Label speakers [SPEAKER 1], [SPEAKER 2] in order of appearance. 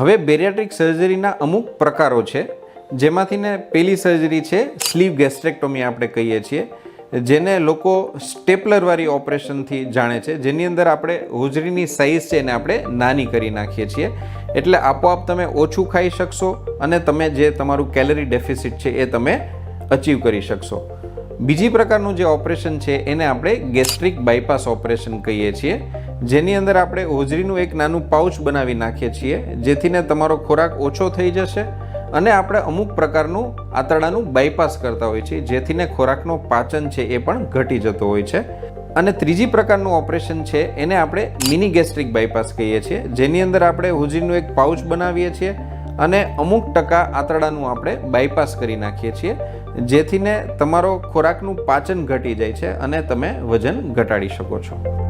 [SPEAKER 1] હવે બેરિયાટ્રિક સર્જરીના અમુક પ્રકારો છે, જેમાંથી ને પેલી સર્જરી છે, સ્લીવ ગેસ્ટ્રેક્ટોમી આપણે કહીએ છીએ, જેને લોકો સ્ટેપલરવાળી ઓપરેશનથી જાણે છે, જેની અંદર આપણે હોજરીની સાઇઝ છે એને આપણે નાની કરી નાખીએ છીએ. એટલે આપોઆપ તમે ઓછું ખાઈ શકશો અને તમે જે તમારું કેલરી ડેફિસિટ છે એ તમે અચીવ કરી શકશો. બીજી પ્રકારનું જે ઓપરેશન છે, એને આપણે ગેસ્ટ્રિક બાયપાસ ઓપરેશન કહીએ છીએ. જેની અંદર આપણે હોજરીનું એક નાનું પાઉચ બનાવી નાખીએ છીએ, જેથીને તમારો ખોરાક ઓછો થઈ જશે અને આપણે અમુક પ્રકારનું આંતરડાનું બાયપાસ કરતા હોઈએ છીએ, જેથીને ખોરાકનો પાચન છે એ પણ ઘટી જતો હોય છે. અને ત્રીજી પ્રકારનું ઓપરેશન છે, એને આપણે મિની ગેસ્ટ્રિક બાયપાસ કહીએ છીએ, જેની અંદર આપણે હોજરીનું એક પાઉચ બનાવીએ છીએ અને અમુક ટકા આંતરડાનું આપણે બાયપાસ કરી નાખીએ છીએ, જેથીને તમારો ખોરાકનું પાચન ઘટી જાય છે અને તમે વજન ઘટાડી શકો છો.